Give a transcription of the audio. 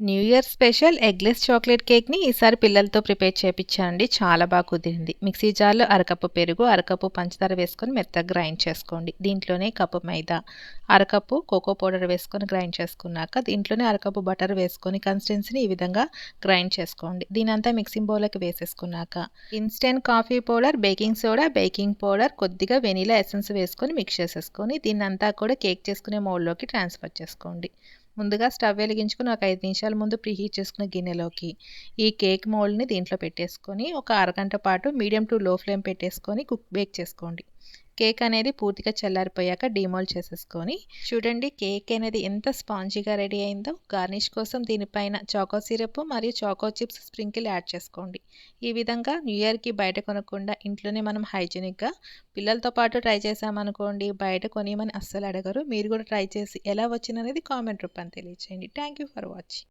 New year special eggless chocolate కేక్ని ఈసారి పిల్లలతో ప్రిపేర్ చేయించానండి చాలా బాగా కుదిరింది. మిక్సీ జార్లో అరకప్పు పెరుగు అరకప్పు పంచదార వేసుకొని మెత్తగా గ్రైండ్ చేసుకోండి. దీంట్లోనే కప్పు మైదా అరకప్పు కోకో పౌడర్ వేసుకొని గ్రైండ్ చేసుకున్నాక దీంట్లోనే అరకప్పు బటర్ వేసుకొని కన్సిస్టెన్సీని ఈ విధంగా గ్రైండ్ చేసుకోండి. దీనంతా మిక్సింగ్ బౌల్కి వేసేసుకున్నాక instant coffee powder baking soda baking powder కొద్దిగా వెనీలా ఎసెన్స్ వేసుకొని మిక్స్ చేసేసుకొని దీన్నంతా కూడా కేక్ చేసుకునే మోడ్లోకి ట్రాన్స్ఫర్ చేసుకోండి. ముందుగా స్టవ్ వెలిగించుకుని ఒక ఐదు నిమిషాల ముందు ప్రీహీట్ చేసుకున్న గిన్నెలోకి ఈ కేక్ మోల్డ్ని దీంట్లో పెట్టేసుకొని ఒక అరగంట పాటు మీడియం టు లో ఫ్లేమ్ పెట్టేసుకొని కుక్ బేక్ చేసుకోండి. కేక్ అనేది పూర్తిగా చల్లారిపోయాక డిమోల్డ్ చేసేసుకొని చూడండి కేక్ అనేది ఎంత స్పాంజీగా రెడీ అయిందో. గార్నిష్ కోసం దీనిపైన చాకో సిరప్ మరియు చాకో చిప్స్ స్ప్రింకిల్ యాడ్ చేసుకోండి. ఈ విధంగా న్యూ ఇయర్కి బయట కొనకుండా ఇంట్లోనే మనం హైజీనిక్గా పిల్లలతో పాటు ట్రై చేసామనుకోండి బయట కొనియమని అస్సలు అడగరు. మీరు కూడా ట్రై చేసి ఎలా వచ్చిందనేది కామెంట్ రూపాన్ని తెలియచేయండి. Thank you for watching.